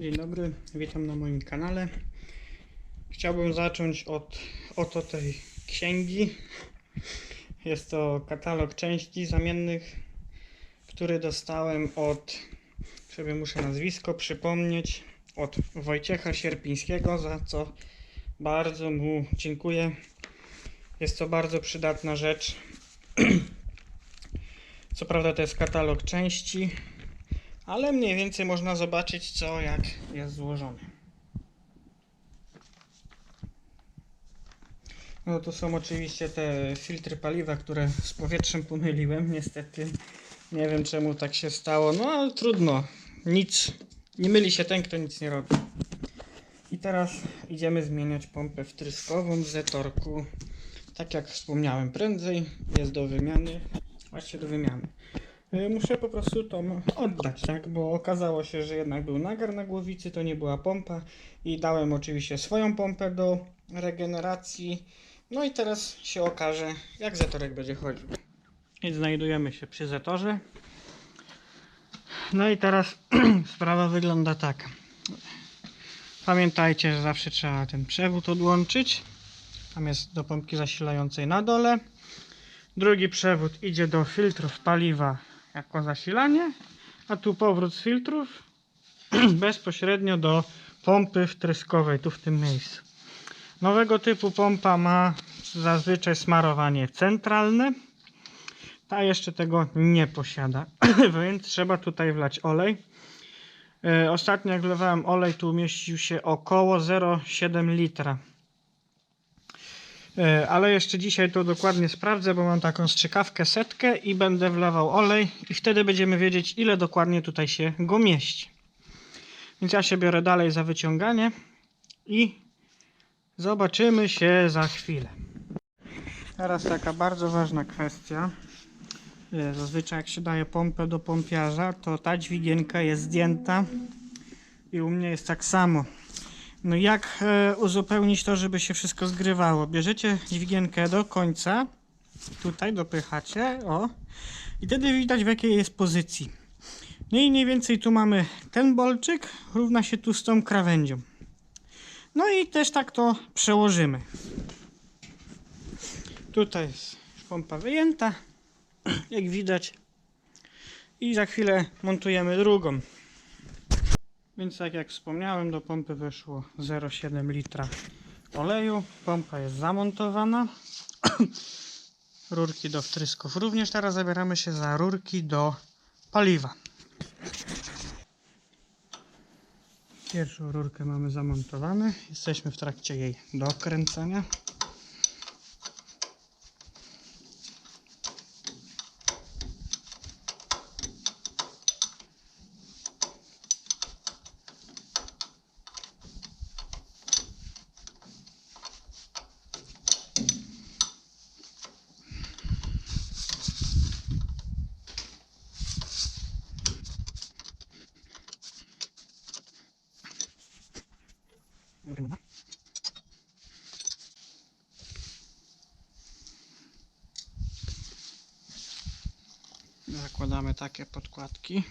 Dzień dobry, witam na moim kanale. Chciałbym zacząć od oto tej księgi. Jest to katalog części zamiennych, który dostałem od, sobie muszę nazwisko przypomnieć, od Wojciecha Sierpińskiego, za co bardzo mu dziękuję. Jest to bardzo przydatna rzecz. Co prawda to jest katalog części, ale mniej więcej można zobaczyć co jak jest złożone. No to są oczywiście te filtry paliwa, które z powietrzem pomyliłem. Niestety nie wiem czemu tak się stało. No ale trudno. Nic. Nie myli się ten, kto nic nie robi. I teraz idziemy zmieniać pompę wtryskową w Zetorku. Tak jak wspomniałem prędzej, jest do wymiany. Właśnie do wymiany. Y, Muszę po prostu to oddać, tak? Bo okazało się, że jednak był nagar na głowicy, to nie była pompa i dałem oczywiście swoją pompę do regeneracji. No i teraz się okaże, jak zetorek będzie chodził. Więc znajdujemy się przy zetorze. No i teraz sprawa wygląda tak. Pamiętajcie, że zawsze trzeba ten przewód odłączyć. Tam jest do pompki zasilającej na dole. Drugi przewód idzie do filtrów paliwa jako zasilanie, a tu powrót z filtrów bezpośrednio do pompy wtryskowej, tu w tym miejscu. Nowego typu pompa ma zazwyczaj smarowanie centralne. Ta jeszcze tego nie posiada, więc trzeba tutaj wlać olej. E, Ostatnio jak wlewałem olej, tu umieścił się około 0,7 litra. E, Ale jeszcze dzisiaj to dokładnie sprawdzę, bo mam taką strzykawkę setkę i będę wlewał olej i wtedy będziemy wiedzieć ile dokładnie tutaj się go mieści. Więc ja się biorę dalej za wyciąganie i zobaczymy się za chwilę. Teraz taka bardzo ważna kwestia. E, Zazwyczaj jak się daje pompę do pompiarza, to ta dźwigienka jest zdjęta i u mnie jest tak samo. No jak e, uzupełnić to, żeby się wszystko zgrywało? Bierzecie dźwigienkę do końca, tutaj dopychacie, o, i wtedy widać w jakiej jest pozycji. No i mniej więcej tu mamy ten bolczyk, równa się tu z tą krawędzią. No i też tak to przełożymy. Tutaj jest pompa wyjęta, jak widać. I za chwilę montujemy drugą. Więc tak jak wspomniałem, do pompy weszło 0,7 litra oleju. Pompa jest zamontowana. Rurki do wtrysków również. Teraz zabieramy się za rurki do paliwa. Pierwszą rurkę mamy zamontowane. Jesteśmy w trakcie jej dokręcenia. Zakładamy takie podkładki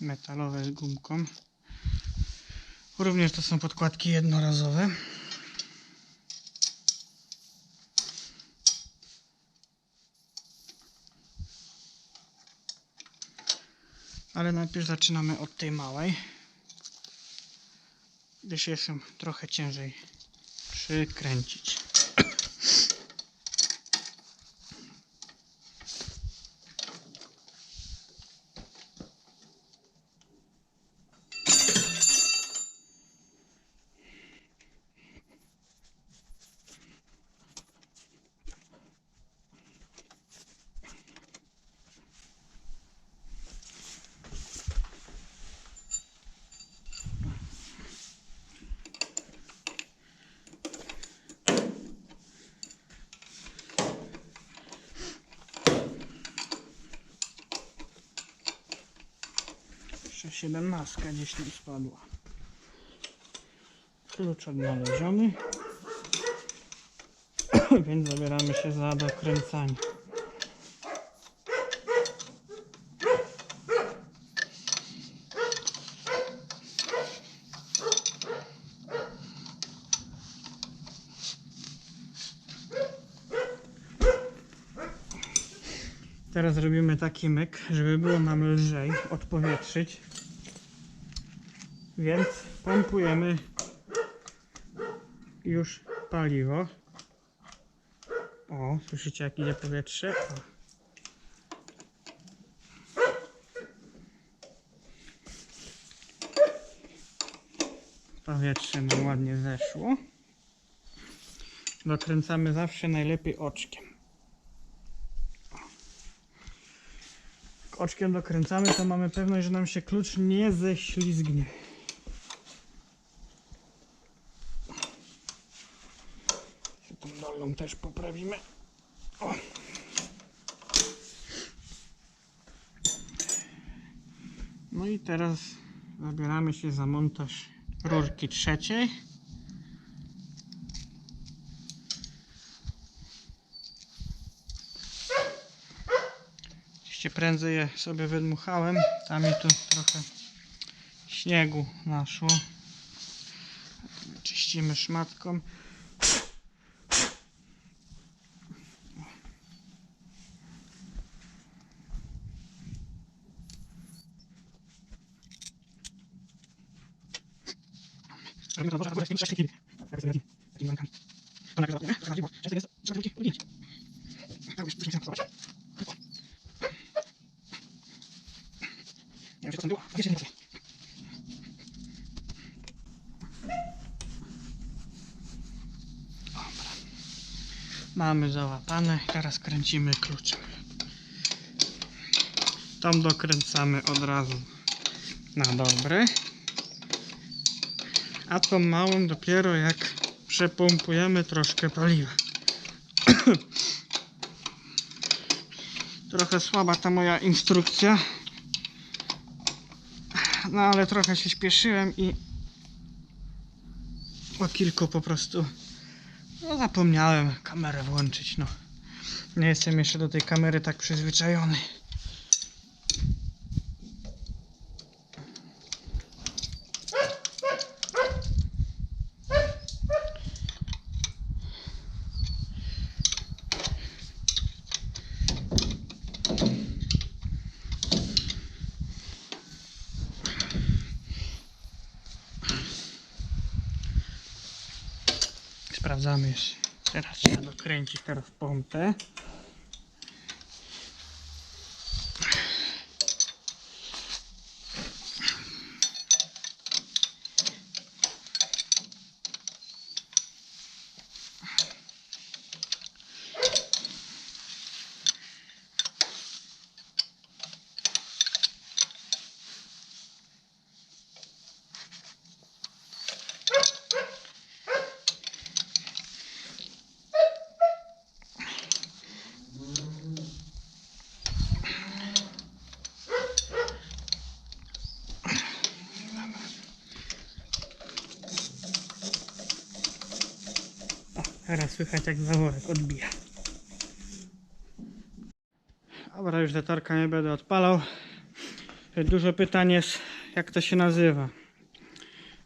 metalowe z gumką. Również to są podkładki jednorazowe. Ale najpierw zaczynamy od tej małej, gdyż jest ją trochę ciężej przykręcić. 17 gdzieś tam spadła. Klucz odnaleziony. Więc zabieramy się za dokręcanie. Teraz robimy taki myk, żeby było nam lżej odpowietrzyć. Więc pompujemy już paliwo. O, słyszycie jak idzie powietrze? O. Powietrze nam ładnie zeszło. Dokręcamy zawsze najlepiej oczkiem. Oczkiem dokręcamy, to mamy pewność, że nam się klucz nie ześlizgnie. Się Tą dolną też poprawimy. O. No i teraz zabieramy się za montaż rurki trzeciej. Oczywiście prędzej je sobie wydmuchałem. Tam mi tu trochę śniegu naszło. Czyścimy szmatką. Robimy to dobrze, ale jakimś takimi. Jak sobie radzi. Takimi rękami. To nagle. Tak. Nie wiem, czy to. Mamy załapane. Teraz kręcimy kluczem. Tam dokręcamy od razu na dobre. A tą małą dopiero jak przepompujemy troszkę paliwa. Trochę słaba ta moja instrukcja. No ale trochę się śpieszyłem i o kilku po prostu no, zapomniałem kamerę włączyć. No. Nie jestem jeszcze do tej kamery tak przyzwyczajony. Sprawdzamy jeszcze. Teraz dokręcić teraz pompę. Teraz słychać jak zaworek odbija. Dobra, już zatorka nie będę odpalał. Dużo pytań jest, jak to się nazywa.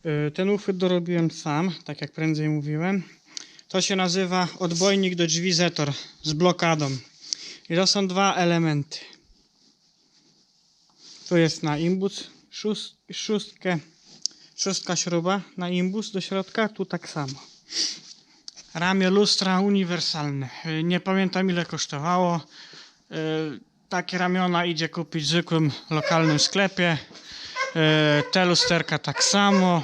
Yy, Ten uchwyt dorobiłem sam, tak jak prędzej mówiłem. To się nazywa odbojnik do drzwi Zetor z blokadą. I to są dwa elementy. Tu jest na imbus szóst, szóstkę, szóstka śruba na imbus do środka, tu tak samo. Ramię lustra uniwersalne. Y, Nie pamiętam ile kosztowało. Y, Takie ramiona idzie kupić w zwykłym lokalnym sklepie. Y, Te lusterka tak samo.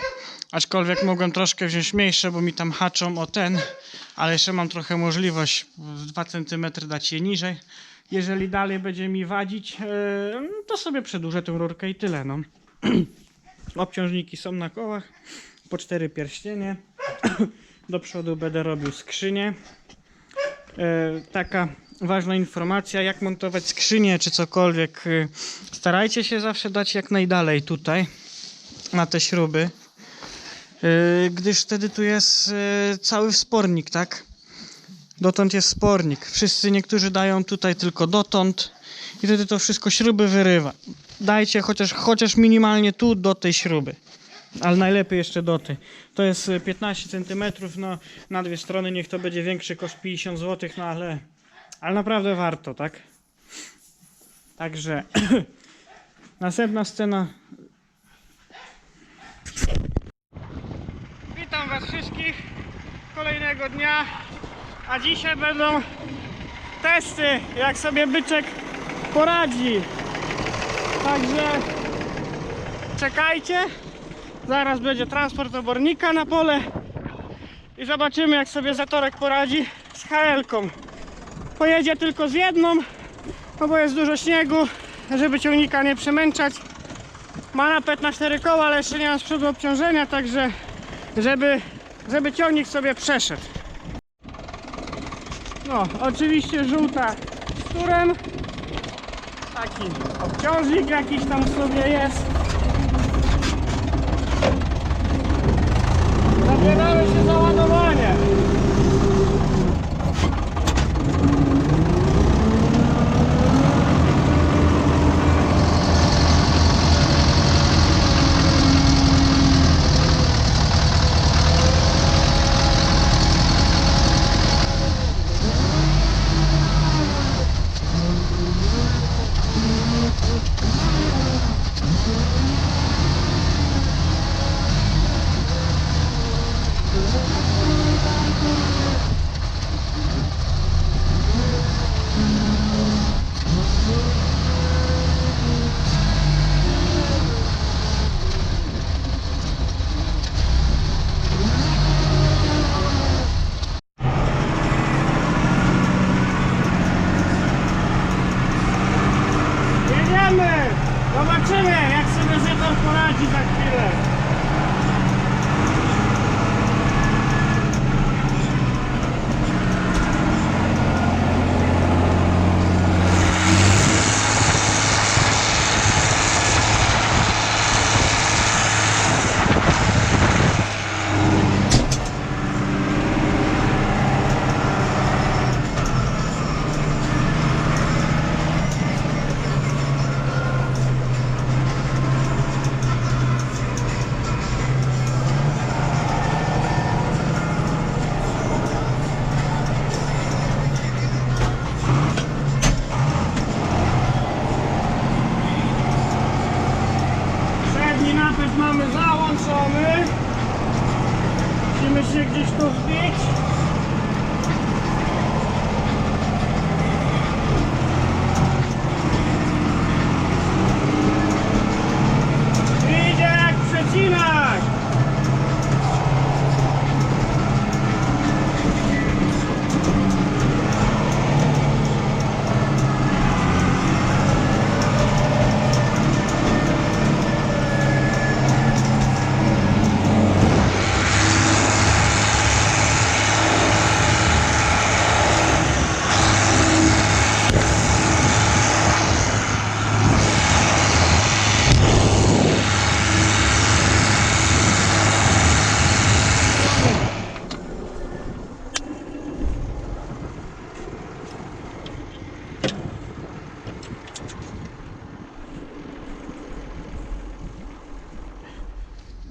Aczkolwiek mogłem troszkę wziąć mniejsze, bo mi tam haczą o ten, ale jeszcze mam trochę możliwość z 2 cm dać je niżej. Jeżeli dalej będzie mi wadzić, y, to sobie przedłużę tę rurkę i tyle. No. Obciążniki są na kołach, po cztery pierścienie. Do przodu będę robił skrzynię. E, taka ważna informacja, jak montować skrzynię czy cokolwiek. e, Starajcie się zawsze dać jak najdalej tutaj na te śruby, e, gdyż wtedy tu jest cały wspornik, tak? Dotąd jest spornik. Wszyscy niektórzy dają tutaj tylko dotąd i wtedy to wszystko śruby wyrywa. Dajcie chociaż, chociaż minimalnie tu do tej śruby. Ale najlepiej jeszcze do tej. To jest y, 15 cm, no na dwie strony niech to będzie większy koszt 50 zł, no ale, ale naprawdę warto, tak? Także następna scena. Witam Was wszystkich kolejnego dnia. A dzisiaj będą testy, jak sobie byczek poradzi. Także czekajcie. Zaraz będzie transport obornika na pole i zobaczymy jak sobie Zatorek poradzi z HL-ką. Pojedzie tylko z jedną, no bo jest dużo śniegu, żeby ciągnika nie przemęczać. Ma napęd na 4 koła, ale jeszcze nie ma z przodu obciążenia, także żeby, żeby ciągnik sobie przeszedł. No, oczywiście żółta z turem. Taki obciążnik jakiś tam sobie jest. Zabieramy się Zobaczymy jak sobie Zetor poradzi za chwilę. Przedni napęd mamy załączony. Musimy się gdzieś tu wbić. Idzie jak przecinak.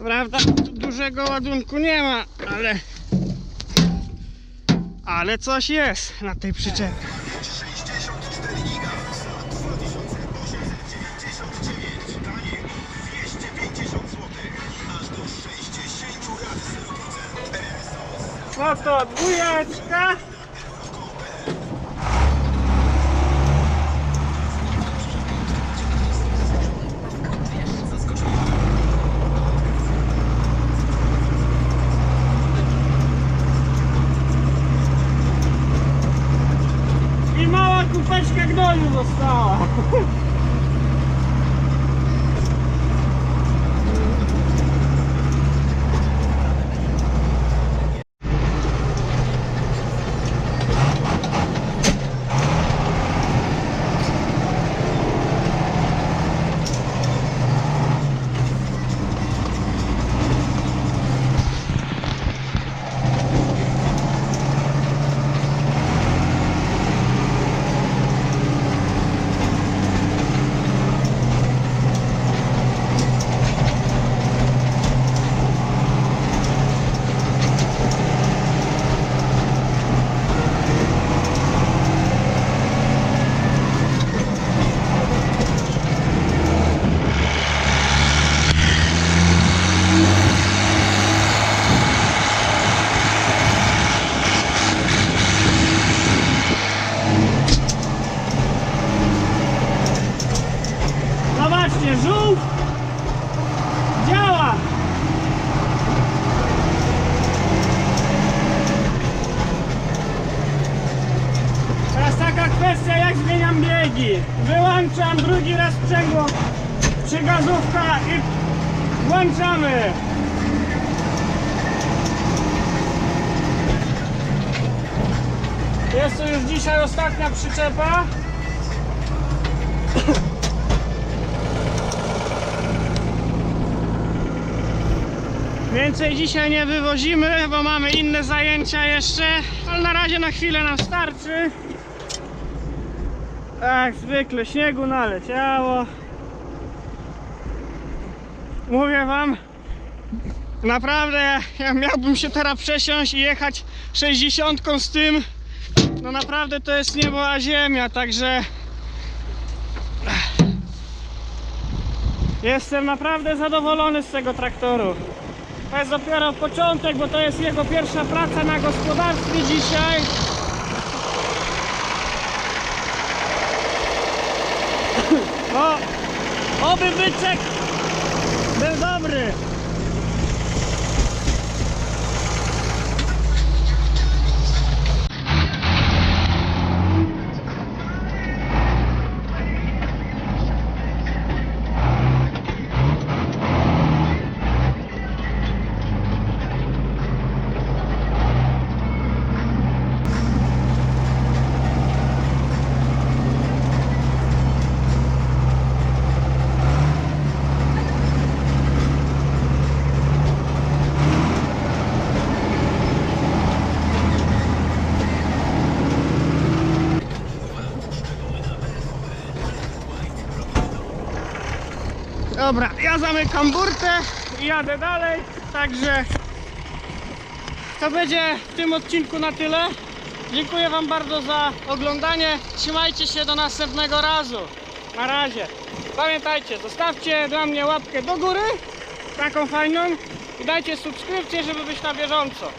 Prawda, tu dużego ładunku nie ma, ale... Ale coś jest na tej przyczepie. 64 giga za 2899 taniej o 250 zł aż do 60 lat 0% No to dwójeczka. you the star. Jest to już dzisiaj ostatnia przyczepa. Więcej dzisiaj nie wywozimy, bo mamy inne zajęcia jeszcze, ale na razie na chwilę nam starczy. Jak zwykle śniegu naleciało. Mówię wam, naprawdę ja miałbym się teraz przesiąść i jechać 60 z tym, no naprawdę to jest niebo a ziemia, także jestem naprawdę zadowolony z tego traktoru. To jest dopiero początek, bo to jest jego pierwsza praca na gospodarstwie dzisiaj. O, oby byczek był Dobra, ja zamykam burtę i jadę dalej, także to będzie w tym odcinku na tyle. Dziękuję Wam bardzo za oglądanie. Trzymajcie się do następnego razu. Na razie. Pamiętajcie, zostawcie dla mnie łapkę do góry, taką fajną i dajcie subskrypcję, żeby być na bieżąco.